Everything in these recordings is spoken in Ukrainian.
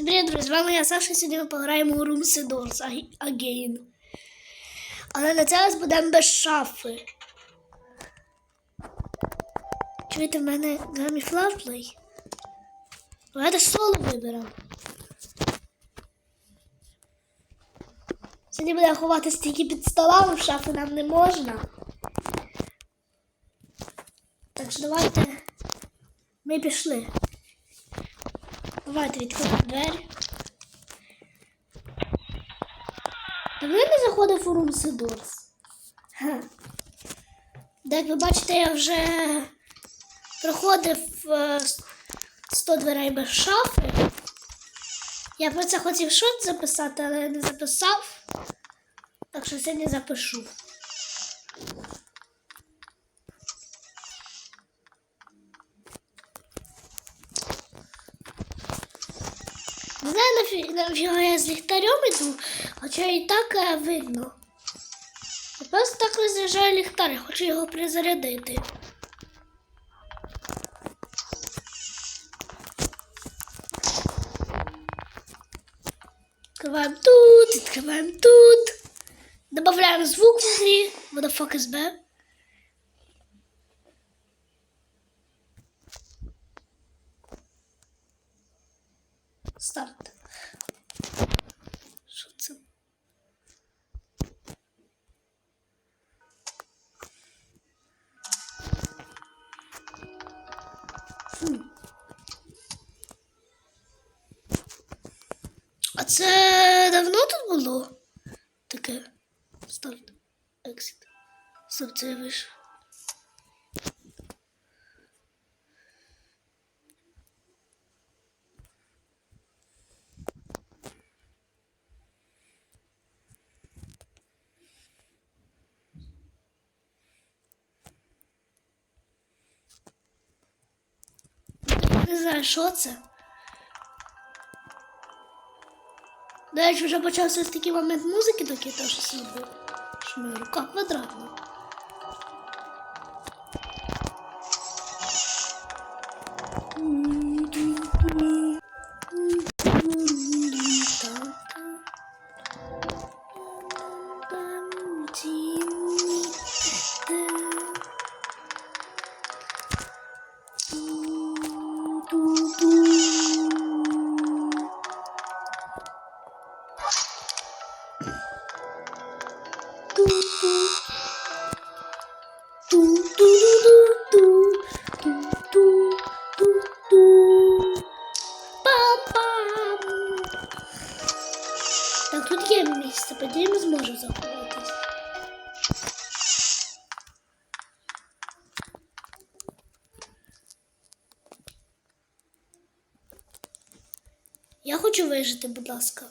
Всім Привіт, друзі! З вами я Саша. Сьогодні ми пограємо у Room Doors Again. Але на це раз будемо без шафи. Чуєте, в мене грамі флавплей? Давайте соло виберемо. Сьогодні буде ховати стільки під столами, в шафи нам не можна. Так що давайте ми пішли. Давайте відкриємо двері. Давно я не заходив у Room Doors. Як ви бачите, я вже проходив е, 100 дверей без шафи. Я про це хотів шот записати, але не записав. Так що сьогодні запишу. Не знаю, нафіга я з ліхтарем іду, хоча і так е, видно. Я просто так розряджаю ліхтар, я хочу його призарядити. Відкриваємо тут, відкриваємо тут. Добавляємо звук в грі. What the fuck is? Це давно тут було? Таке. Старт. Exit. Стоп, це вийшов. Не знаю, що це. До речі, вже почався ось такий момент музики, такий теж зробив. Що моя рука квадратна. Я хочу вижити, будь ласка.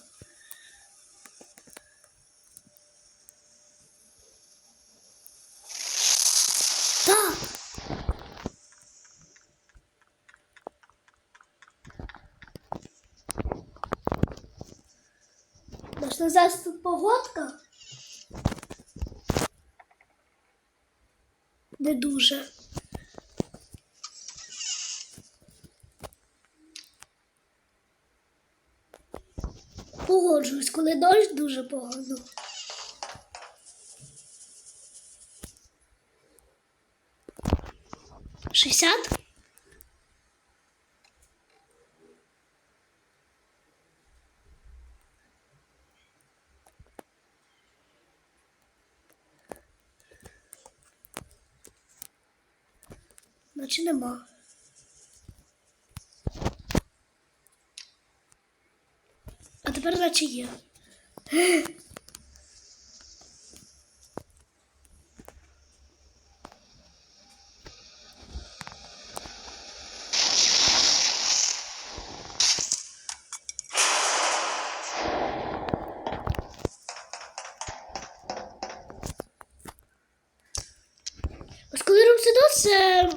Так. Наш назад тут погодка. Не дуже. Погоджуюсь, коли дощ дуже погано. Шістдесят? Наче нема. А тепер наче є. Ось коли це,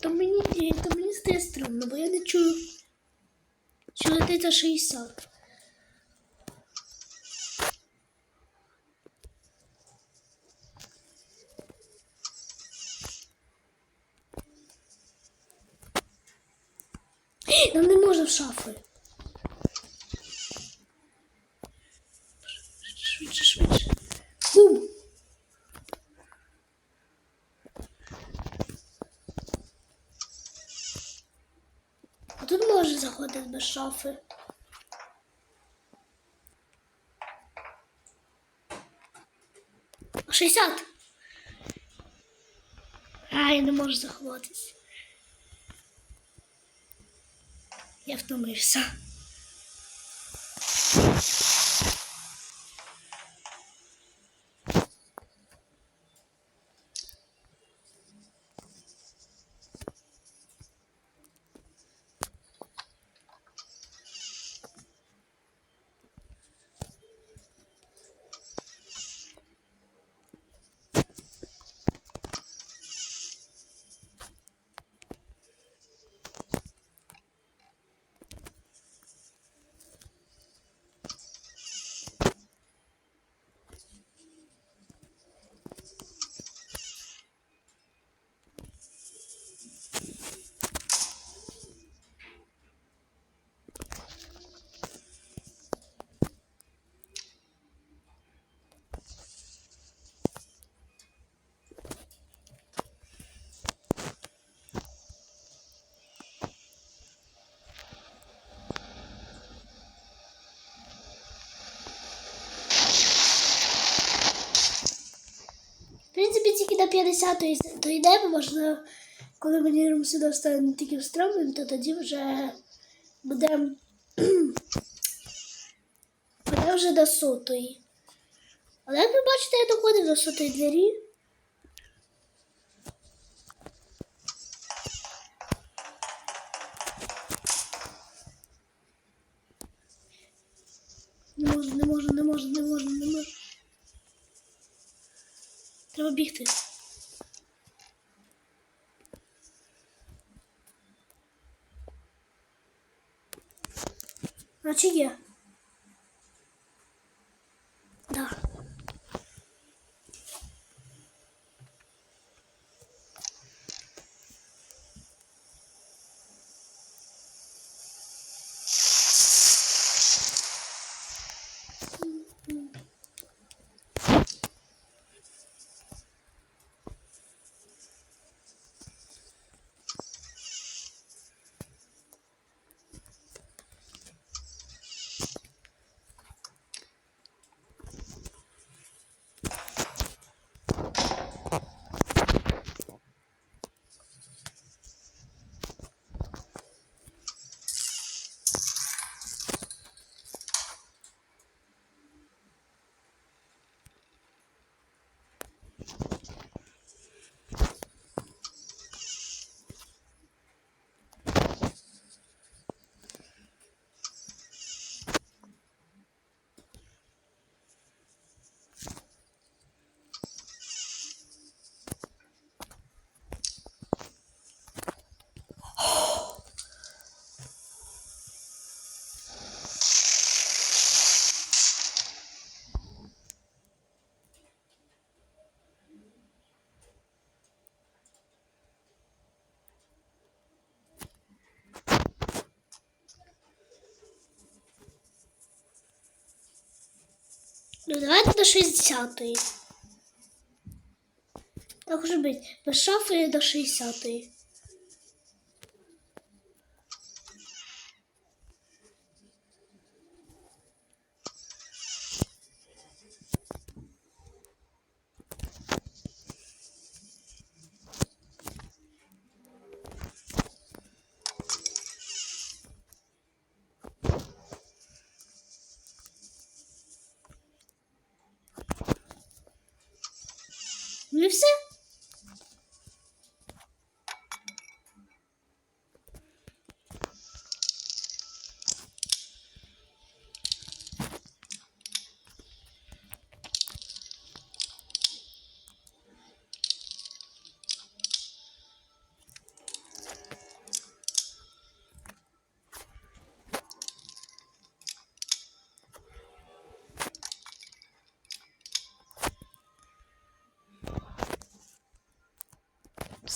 то мені, то мені стає стрімно, бо я не чую, що летить за 60. шафи. Швидше, швидше. Бум! А тут може заходити без шафи. Шістдесят. А, я не можу заховатись. Я втомився. В принципі, тільки до 50-ї дійдемо, можливо, коли мені румсидор стане не таким стрьомним, то тоді вже буде, буде вже до сотої. Але як ви бачите, я доходив до сотої двері. Не можу, не можу, не можу, не можу, не можу. Треба бігти. А чи є? Ну, давайте до 60-ї. Так уже быть. до шафи до 60-ї. Ну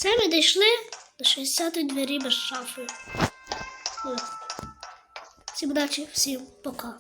все. Ми дійшли до 60-ї двері без шафи. Всім удачі, всім пока.